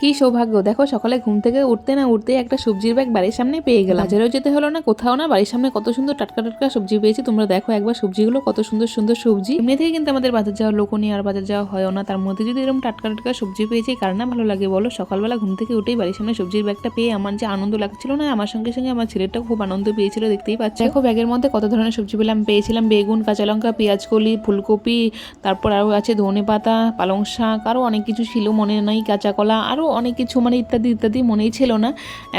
কি সৌভাগ্য। দেখো, সকালে ঘুম থেকে উঠতে না উঠতে একটা সবজির ব্যাগ বাড়ির সামনে পেয়ে গেলাম। বাজারেও যেতে হলো না, কোথাও না। বাড়ির সামনে কত সুন্দর টাটকা টাটকা সবজি পেয়েছি। তোমরা দেখো একবার সবজিগুলো কত সুন্দর সুন্দর সবজি। এমনি থেকে কিন্তু আমাদের বাজার যাওয়ার লোক নিয়ে আর বাজার যাওয়া হয় না। তার মধ্যে যদি এরকম টাটকা টাটকা সবজি পেয়েছি, কার না ভালো লাগে বলো? সকালবেলা ঘুম থেকে উঠেই বাড়ির সামনে সবজির ব্যাগটা পেয়ে আমার যে আনন্দ লাগছিল না, আমার সঙ্গে সঙ্গে আমার ছেলেটাও খুব আনন্দ পেয়েছিল, দেখতেই পাচ্ছি। দেখো, ব্যাগের মধ্যে কত ধরনের সবজি পেলাম। পেয়েছিলাম বেগুন, কাঁচা লঙ্কা, পেঁয়াজ কলি, ফুলকপি, তারপর আরও আছে ধনে পাতা পালং শাক, আরও অনেক কিছু ছিল মনে নাই, কাঁচা কলা, আরও অনেক কিছু মানে ইত্যাদি ইত্যাদি মনেই ছিল না।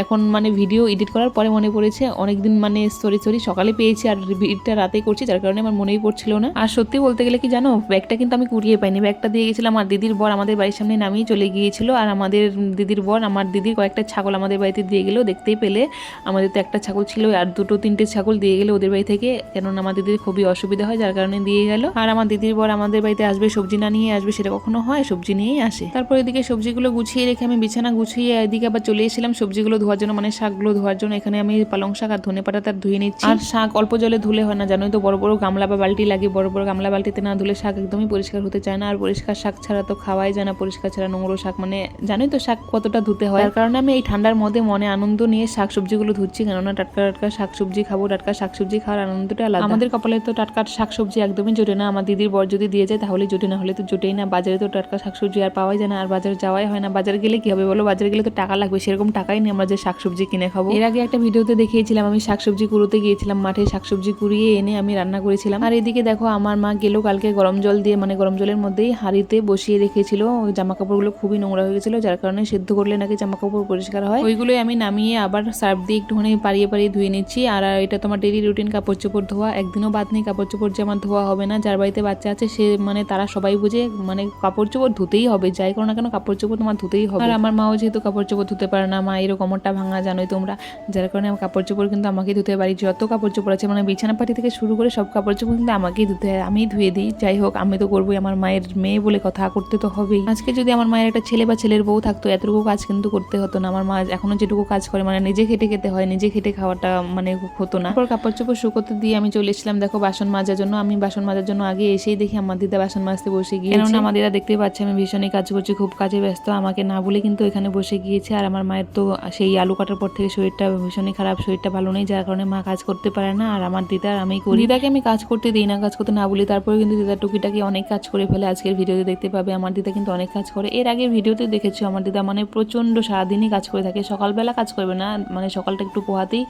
এখন মানে ভিডিও এডিট করার পরে মনে পড়েছে অনেক দিন মানে সরি সরি সকালে পেয়েছি আর ভিডিওটা রাতে করছি, যার কারণে আমার মনেই পড়ছিল না। আর সত্যি বলতে গেলে কি জানো ব্যাগটা কিন্তু আমি কুড়িয়ে পাইনি। ব্যাগটা দিয়ে গেছিলাম আমার দিদির বর আমাদের বাড়ির সামনে নামিয়ে চলে গিয়েছিল। আর আমাদের দিদির বর, আমার দিদির কয়েকটা ছাগল আমাদের বাড়িতে দিয়ে গেলেও দেখতেই পেলে। আমাদের তো একটা ছাগল ছিল আর দুটো, তিনটে ছাগল দিয়ে গেলে ওদের বাড়ি থেকে। কেননা আমার দিদির খুবই অসুবিধা হয়, যার কারণে দিয়ে গেল। আর আমার দিদির বর আমাদের বাড়িতে আসবে, সবজি না নিয়ে আসবে, সেটা কখনো হয়, সবজি নিয়েই আসে। তারপর এদিকে সবজিগুলো গুছিয়ে রেখে আমি বিছানা গুছিয়ে এদিকে আবার চলে এসেছিলাম। সবজিগুলো ধোয়ার জন্য মানে শাকগুলো ধোয়ার জন্য। এখানে আমি পালং শাক আর ধনে পাতা তার ধুয়ে নিচ্ছি। আর শাক অল্প জলে ধুলে হয় না জানোই তো বড় বড় গামলা বা বালতি লাগে। বড় বড় গামলা বালতিতে না ধুলে শাক একদমই পরিষ্কার হতে চায় না। আর পরিষ্কার শাক ছাড়া তো খাওয়াই যায় না। পরিষ্কার ছাড়া নোংরো শাক মানে জানোই তো শাক কতটা ধুতে হয়। তার কারণে আমি এই ঠান্ডার মধ্যে মনে আনন্দ নিয়ে শাক সবজিগুলো ধুচ্ছি। কেননা টাটকা টাটকা শাক সবজি খাব। টাটকা শাক সবজি খাওয়ার আনন্দটা আলাদা। আমাদের কপালে তো টাটকা শাক সবজি একদমই জোটে না। আমার দিদির বর যদি দিয়ে যায় তাহলে জোটে না হলে তো জোটেই না। বাজারে তো টাটকা শাক সবজি আর পাওয়াই যায় না। আর বাজারে যাওয়াই হয় না। বাজারে গেলে কি হবে বলো? বাজারে গেলে তো টাকা লাগবে, সেরকম টাকাই নেই আমরা যে শাকসবজি কিনে খাব। এর আগে একটা ভিডিওতে দেখিয়েছিলাম, আমি শাকসবজি কুড়োতে গিয়েছিলাম, মাঠে শাকসবজি কুড়িয়ে এনে আমি রান্না করেছিলাম। আর এদিকে দেখো, আমার মা গেল কালকে গরম জল দিয়ে মানে গরম জলের মধ্যেই হাঁড়িতে বসিয়ে রেখেছিল। ওই জামা কাপড়গুলো খুবই নোংরা হয়ে গেছিল, যার কারণে সেদ্ধ করলে নাকি জামা কাপড় পরিষ্কার হয়। ওইগুলোই আমি নামিয়ে আবার সার্ফ দিয়ে একটুখানি পাড়িয়ে পাড়িয়ে ধুয়ে নিচ্ছি। আর এটা তোমার ডেলি রুটিন কাপড় চোপড় ধোয়া, একদিনও বাদ নেই কাপড় চোপড় যে আমার ধোয়া হবে না, যার বাড়িতে বাচ্চা আছে, সে মানে তারা সবাই বুঝে মানে কাপড় চোপড় ধুতেই হবে, যাই করো না কেন, কাপড় চোপড় তোমার ধুতেই হবে। আর আমার মাও যেহেতু কাপড় চোপড় ধুতে পারে না মা এরকম কোমরটা ভাঙা জানোই তোমরা। যার কারণে আমার কাপড় চোপড় কিন্তু আমাকেই ধুতে পারি যত কাপড় চোপড় আছে মানে বিছানা পাটি থেকে শুরু করে সব কাপড় চোপড় কিন্তু আমাকেই ধুতে হয়। আমি ধুয়ে দিই যাই হোক আমি তো করবোই আমার মায়ের মেয়ে বলে কথা করতে তো হবেই। আজকে যদি আমার মায়ের একটা ছেলে বা ছেলের বউ থাকতো এতটুকু কাজ কিন্তু করতে হতো না। আমার মা এখনও যেটুকু কাজ করে মানে নিজে খেটে খেতে হয় নিজে খেটে খাওয়াটা মানে হতো না। তারপর কাপড় চোপড় শুকোতে দিয়ে আমি চলে এসেছিলাম দেখো বাসন মাজার জন্য। আমি বাসন মাজার জন্য আগে এসেই দেখি আমার দিদা বাসন মাজতে বসে গিয়ে কেননা আমার দিদা দেখতে পাচ্ছে আমি ভীষণই কাজ করছি খুব কাজে ব্যস্ত আমাকে না বলে কিন্তু এখানে বসে গিয়েছে। আর আমার মায়ের তো সেই আলু কাটার পর থেকে শরীরটা ভীষণই খারাপ, শরীরটা ভালো নেই, যার কারণে মা কাজ করতে পারে না। আর আমার দিদা আর আমি করি। দিদাকে আমি কাজ করতে দিই না, কাজ করতে না বলি তারপরে কিন্তু দিদা টুকিটাকি অনেক কাজ করে ফেলে। আজকের ভিডিওতে দেখতে পাবে, আমার দিদা কিন্তু অনেক কাজ করে। এর আগে ভিডিওতে দেখেছ, আমার দিদা মানে প্রচণ্ড সারাদিনই কাজ করে থাকে। সকালবেলা কাজ করবে না মানে সকালটা একটু পোহাতেই,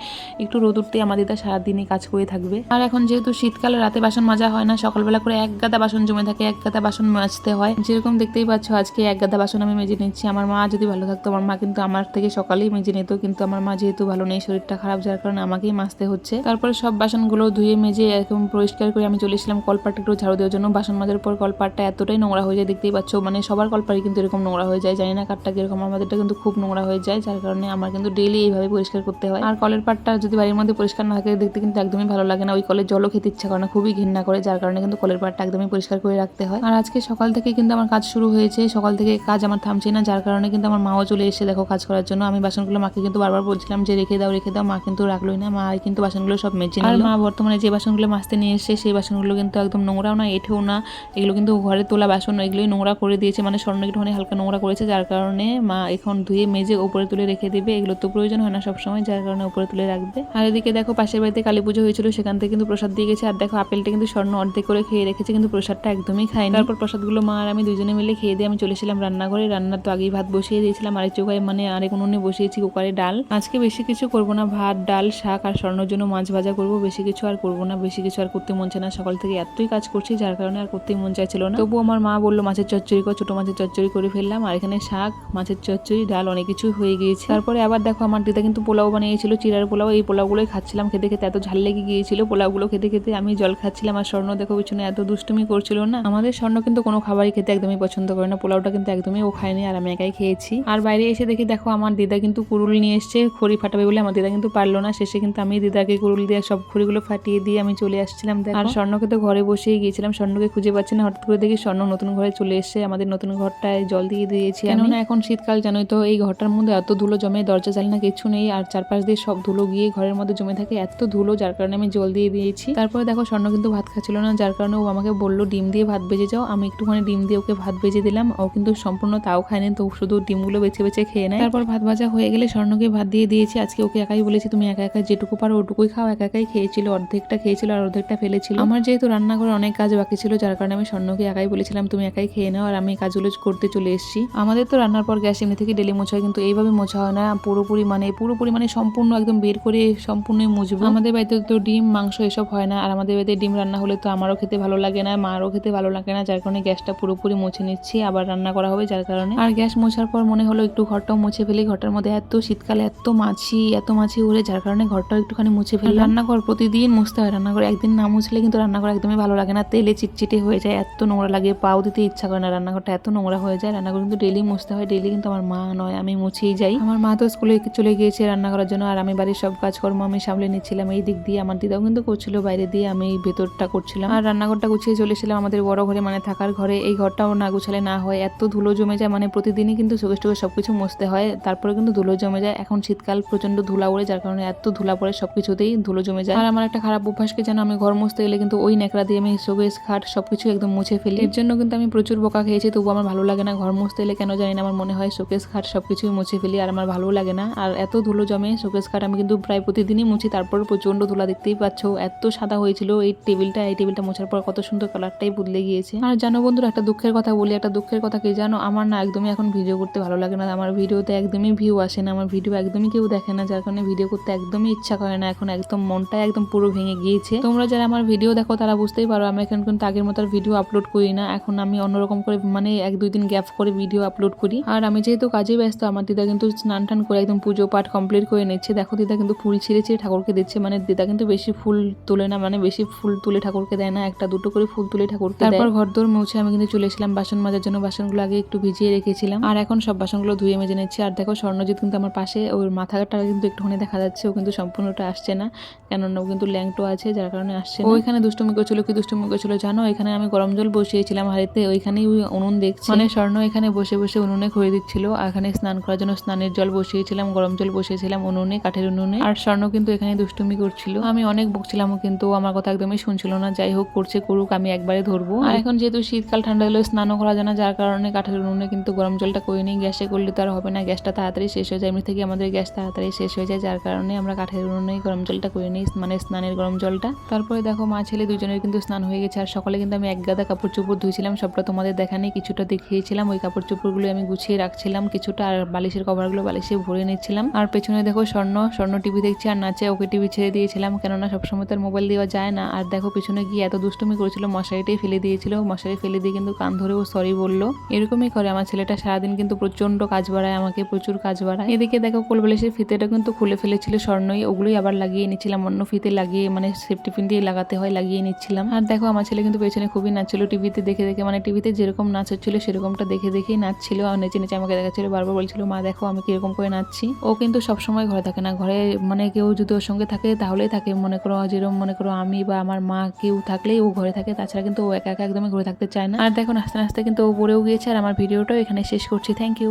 একটু রোদ উঠতেই আমার দিদা সারাদিনই কাজ করে থাকবে। আর এখন যেহেতু শীতকালে রাতে বাসন মাজা হয় না, সকালবেলা করে এক গাদা বাসন জমে থাকে, এক গাদা বাসন মাজতে হয়। যেরকম দেখতেই পাচ্ছ, আজকে এক গাদা বাসন আমি মেজে নিচ্ছি। আমার মা যদি ভালো থাকতো, আমার মা কিন্তু আমার থেকে সকালেই মেজে নিত। কিন্তু আমার মা যেহেতু ভালো নেই, শরীরটা খারাপ, যার কারণে আমাকেই মাজতে হচ্ছে। তারপরে সব বাসনগুলো ধুয়ে মেজে একদম পরিষ্কার করে আমি চলে এসেছিলাম কলপাটটা একটু ঝাড়ু দেওয়ার জন্য। বাসন মাজার পর কলপাটটা এতটাই নোংরা হয়ে যায়, দেখতেই পাচ্ছ। মানে সবার কলপাড়ি কিন্তু এরকম নোংরা হয়ে যায়। জানি না কাঠটা কীরকম আমাদেরটা কিন্তু খুব নোংরা হয়ে যায়, যার কারণে আমার কিন্তু ডেইলি এইভাবে পরিষ্কার করতে হয়। আর কলের পাটটা যদি বাড়ির মধ্যে পরিষ্কার না থাকে, দেখতে কিন্তু একদমই ভালো লাগে না। ওই কলের জলও খেতে ইচ্ছা করে না, খুবই ঘৃণা করে, যার কারণে কিন্তু কলের পাটটা একদমই পরিষ্কার করে রাখতে হয়। আর আজকে সকাল থেকে কিন্তু আমার কাজ শুরু হয়েছে। সকাল থেকে কাজ আমার থামছে না, যার কারণে কিন্তু আমার মাও চলে এসে দেখো কাজ করার জন্য। আমি বাসনগুলো মাকে কিন্তু বারবার বলছিলাম যে রেখে দাও রেখে দাও মা কিন্তু রাখলোই না। মা কিন্তু বাসনগুলো সব মেজে আর মা বর্তমানে যে বাসনগুলো মাজতে নিয়ে এসে সেই বাসনগুলো কিন্তু একদম নোংরাও না এঠেও না। এগুলো কিন্তু ঘরে তোলা বাসন এগুলোই নোংরা করে দিয়েছে। মানে স্বর্ণ একটুখানি হালকা নোংরা করেছে যার কারণে মা এখন ধুয়ে মেজে উপরে তুলে রেখে দেবে। এগুলো তো প্রয়োজন হয় না সবসময় যার কারণে উপরে তুলে রাখবে। আর এদিকে দেখো পাশের বাড়িতে কালী পুজো হয়েছিল সেখান থেকে কিন্তু প্রসাদ দিয়ে গেছে। আর দেখো আপেলটা কিন্তু স্বর্ণ অর্ধেক করে খেয়ে রেখেছে কিন্তু প্রসাদটা একদমই খায়নি। তারপর প্রসাদগুলো মা আর আমি দুজনে মিলে খেয়ে দিয়ে আমি চলেছিলাম রান্নাঘরে। রান্নার তো আগেই ভাত বসিয়ে দিয়েছিলাম, আরেক চৌকায় মানে আরেক উনুনে বসিয়েছি কুকারে ডাল। আজকে বেশি কিছু করব না, ভাত, ডাল, শাক আর স্বর্ণর জন্য মাছ ভাজা করব, বেশি কিছু আর করব না, বেশি কিছু আর করতে মন চায় না। সকাল থেকে এতই কাজ করছি, যার কারণে আর করতেই মন চাইছিল না। তবুও আমার মা বলল, মাছের চচ্চড়ি কর, ছোটো মাছের চচ্চড়ি করে ফেললাম, আর এখানে শাক, মাছের চচ্চড়ি, ডাল অনেক কিছু হয়ে গিয়েছে। তারপরে আবার দেখো, আমার দিদা কিন্তু পোলাও বানিয়েছিল চিরার পোলাও, এই পোলাওগুলোই খাচ্ছিলাম খেতে খেতে, এত ঝাল লেগে গিয়েছিল পোলাওগুলো খেতে খেতে, আমি জল খাচ্ছিলাম আর স্বর্ণ দেখো পিছনে এত দুষ্টুমি করছিল না। আমাদের স্বর্ণ কিন্তু কোনো খাবারই খেতে একদমই পছন্দ করে না, পোলাওটা কিন্তু একদমই ও খায়নি, আর আমি একাই খেয়েছি। আর বাইরে এসে দেখি, দেখো আমার দিদা কিন্তু কুরুল নিয়ে এসছে, খড়ি ফাটাবে বলে আমার দিদা কিন্তু পারল না। শেষে কিন্তু আমি দিদাকে কুরুল দিয়ে সব খড়িগুলো ফাটিয়ে দিয়ে আমি চলে আসছিলাম আর স্বর্ণকে তো ঘরে বসেই গিয়েছিলাম, স্বর্ণকে খুঁজে পাচ্ছি না। হঠাৎ করে দেখি স্বর্ণ নতুন ঘরে চলে এসছে, আমাদের নতুন ঘরটায় জল দিয়ে দিয়েছি কেননা এখন শীতকাল, জানোই তো, এই ঘরটার মধ্যে এত ধুলো জমে, দরজা, জানলা কিছু নেই, আর চারপাশ দিয়ে সব ধুলো গিয়ে ঘরের মধ্যে জমে থাকে, এত ধুলো, যার কারণে আমি জল দিয়ে দিয়েছি। তারপরে দেখো, স্বর্ণ কিন্তু ভাত খাচ্ছিল না, যার কারণে ও আমাকে বলল, ডিম দিয়ে ভাত ভেজে যাও। আমি একটুখানি ডিম দিয়ে ওকে ভাত ভেজে দিলাম, ও কিন্তু সম্পূর্ণ তাও খায়নি, তো শুধু ডিমগুলো বেছে বেছে খেয়ে নেয়। তারপর ভাত ভাজা হয়ে গেলে স্বর্ণকে ভাত দিয়ে দিয়েছি আজকে ওকে একাই বলেছি তুমি একা একা যেটুকু পারো ওটুকুই খাও একা একাই খেয়েছিল অর্ধেকটা খেয়েছিল আর অর্ধেকটা ফেলেছিল। আমার যেহেতু রান্নাঘরে অনেক কাজ বাকি ছিল যার কারণে আমি স্বর্ণকে একাই বলেছিলাম তুমি একাই খেয়ে নাও আর আমি কাজগুলো করতে চলে এসেছি। আমাদের তো রান্নার পর গ্যাস এমনি থেকে ডেলি মোছা হয় কিন্তু এইভাবে মোছা হয় না। পুরোপুরি মানে পুরোপুরি মানে সম্পূর্ণ একদম বের করে সম্পূর্ণ মুছবো। আমাদের বাড়িতে তো ডিম মাংস এসব হয় না আর আমাদের বাড়িতে ডিম রান্না হলে তো আমারও খেতে ভালো লাগে না মারও খেতে ভালো লাগে না যার কারণে গ্যাসটা পুরোপুরি মুছে নিচ্ছি আবার রান্না করা হবে যার কারণে। আর গ্যাস মোছার পর মনে হলো একটু ঘরটাও মুছে ফেলি। ঘরটার মধ্যে এত শীতকালে এত মাছি এত মাছি উড়ে, যার কারণে ঘরটাও একটুখানি মুছে ফেলি রান্নাঘর প্রতিদিন মুছতে হয়। রান্নাঘর একদিন না মুছলে কিন্তু রান্নাঘর একদমই ভালো লাগে না। তেলে চিটচিটে হয়ে যায়, এত নোংরা লাগে, পাও দিতে ইচ্ছা করে না। রান্নাঘরটা এত নোংরা হয়ে যায়, রান্নাঘর কিন্তু ডেলি মুছতে হয়। ডেলি কিন্তু আমার মা নয়, আমি মুছেই যাই। আমার মা তো স্কুলে চলে গিয়েছে রান্না করার জন্য, আর আমি বাড়ির সব কাজকর্ম আমি সামলে নিচ্ছিলাম। এই দিক দিয়ে আমার দিদাও কিন্তু করছিল, বাইরে দিয়ে আমি ভেতরটা করছিলাম। আর রান্নাঘরটা গুছিয়ে চলেছিলাম আমাদের বড় ঘরে মানে থাকার ঘরে। এই ঘরটাও না গুছালে না হয়, এত ধুলো জমে যায় মানে প্রতিদিনই কিন্তু চোখে চোখে সবকিছু মুছতে হয়। তারপরে কিন্তু ধুলো জমে যায়। এখন শীতকাল প্রচণ্ড ধুলা উড়ে, যার কারণে এত ধুলা পড়ে সবকিছুতেই ধুলো জমে যায়। আর আমার একটা খারাপ অভ্যাসকে যেন আমি ঘর মুছতে গেলে কিন্তু ওই ন্যাকড়া দিয়ে আমি শোকেস খাট সবকিছু একদম মুছে ফেলি। এর জন্য কিন্তু আমি প্রচুর বোকা খেয়েছি তবু আমার ভালো লাগে না ঘর মুছতে এলে কেন জানি না, আমার মনে হয় শোকেস খাট সবকিছুই মুছে ফেলি আর আমার ভালো লাগে না। আর এত ধুলো জমে শোকেস খাট আমি কিন্তু প্রায় প্রতিদিনই মুছি। তারপর প্রচণ্ড ধুলা দেখতেই পাচ্ছ, এত সাদা হয়েছিল এই টেবিলটা। এই টেবিলটা মোছার পর কত সুন্দর কালারটাই বদলে গিয়েছে। আর জানো বন্ধুরা, একটা দুঃখের কথা বলি, একটা দুঃখের কথা কি জানো? আমার না একদমই এখন ভিডিও করতে ভালো লাগে না আমার ভিডিওতে একদমই ভিউ আসে না আমার ভিডিও একদমই কেউ দেখে না যার কারণে ভিডিও করতে একদমই ইচ্ছা করে না এখন একদম মনটা একদম পুরো ভেঙে গিয়েছে। তোমরা যারা আমার ভিডিও দেখো তারা বুঝতেই পারো আমি এখন কিন্তু আগের মতো ভিডিও আপলোড করি না এখন আমি অন্যরকম করে মানে এক দুই দিন গ্যাপ করে ভিডিও আপলোড করি। আর আমি যেহেতু কাজে ব্যস্ত আমার দিদা কিন্তু স্নান টান করে একদম পুজো পাঠ কমপ্লিট করে নিচ্ছে। দেখো দিদা কিন্তু ফুল ছিঁড়ে ছিঁড়ে ঠাকুরকে দিচ্ছে মানে দিদা কিন্তু বেশি ফুল তোলে না মানে বেশি ফুল তুলে ঠাকুরকে দেয় না একটা দুটো করে ফুল তুলে ঠাকুরকে তারপর ঘর দৌড় মুছে আমি কিন্তু চলে এসেছিলাম বাসন মাজার জন্য বাসনগুলো আগে একটু ভিজিয়ে রেখেছিলাম। আর এখন সব বাসনগুলো ধুয়ে মেজে নিচ্ছি। আর দেখো স্বর্ণজিৎ কিন্তু আমার পাশে। ওর মাথাটা কিন্তু একটুখানি দেখা যাচ্ছে। ও কিন্তু সম্পূর্ণটা আসছে না। কেননা ও কিন্তু ল্যাংটো আছে যার কারণে আসছে। ও এখানে দুষ্টুমি করছিল কি দুষ্টুমি করছিল জানো? এখানে আমি গরম জল বসিয়েছিলাম হাড়িতে। ওইখানেই ওই উনুন দেখছি। মানে স্বর্ণ এখানে বসে বসে উনুনে খড়ি দিচ্ছিল। আর এখানে স্নান করার জন্য স্নানের জল বসিয়েছিলাম গরম জল বসিয়েছিলাম উনুনে কাঠের উনুনে। আর স্বর্ণ কিন্তু এখানে দুষ্টুমি করছিল। আমি অনেক বকছিলাম ও কিন্তু। আমার কথা একদমই শুনছিল না। যাই হোক করছে করুক আমি একবারে ধরবো। আর এখন যেহেতু শীতকাল ঠান্ডা হলে স্নানও করা যায় না যার কারণে কাঠের উনুনে কিন্তু গরম জলটা করে নিই গ্যাসে করলে তো আর হবে না, গ্যাসটা তাড়াতাড়ি শেষ হয়ে যায়। এমনি থেকে আমাদের গ্যাস তাড়াতাড়ি শেষ হয়ে যায়, যার কারণে আমরা কাঠের উনুনেই গরম জলটা করে নিই মানে স্নানের গরম জলটা। তারপরে দেখো, মা, ছেলে দুজনের কিন্তু স্নান হয়ে গেছে, আর সকালে কিন্তু আমি এক গাদা কাপড় চোপড় ধুয়েছিলাম, সবটা তোমাদের দেখা নেই কিছুটা দেখিয়েছিলাম, ওই কাপড় চোপড়গুলো আমি গুছিয়ে রাখছিলাম কিছুটা, আর বালিশের কভারগুলো বালিশে ভরে নিচ্ছিলাম। আর পেছনে দেখো, স্বর্ণ স্বর্ণ টিভি দেখছি, আর নাচে ওকে টিভি ছেড়ে দিয়েছিলাম, কেননা সবসময় তো আর মোবাইল দেওয়া যায় না। আর দেখো, পেছনে গিয়ে এত দুষ্টুমি করেছিল, মশারিটাই ফেলে দিয়েছিল, মশারি ফেলে দিয়ে কিন্তু কান ধরে ও সরি বলল। এরকমই করে আমার ছেলেটা সারাদিন কিন্তু প্রচণ্ড কাজ বাড়ায়, আমাকে প্রচুর কাজ বাড়ায়। এদিকে দেখো কোলবালিশের ফিতেটা কিন্তু খুলে ফেলেছিল স্বর্ণই, ওগুলোই আবার লাগিয়ে নিচ্ছিলাম অন্য ফিতে লাগিয়ে মানে সেফটি পিন দিয়ে লাগাতে হয়, লাগিয়ে নিচ্ছিলাম আর দেখো আমার ছেলে কিন্তু পেছনে খুবই নাচছিল টিভিতে, দেখে দেখে মানে টিভিতে যেরকম নাচ হচ্ছিল, সেরকমটা দেখে দেখেই নাচছিল। আর নেচে নেচে আমাকে দেখাচ্ছিল, বারবার বলছিল, মা, দেখো আমি কীরকম করে নাচছি। ও কিন্তু সবসময় ঘরে থাকে না, ঘরে মানে কেউ যদি ওর সঙ্গে থাকে তাহলেই থাকে, মনে করো যেরকম মনে করো আমি বা আমার মা কেউ থাকলেই ও ঘরে থাকে, তাছাড়া কিন্তু ও একা একা একদমই ঘরে থাকতে চায় না। আর দেখো নাচতে নাচতে কিন্তু ও পড়েও গিয়েছে, আর আমার ভিডিওটাও এখানে শেষ করছি থ্যাংক ইউ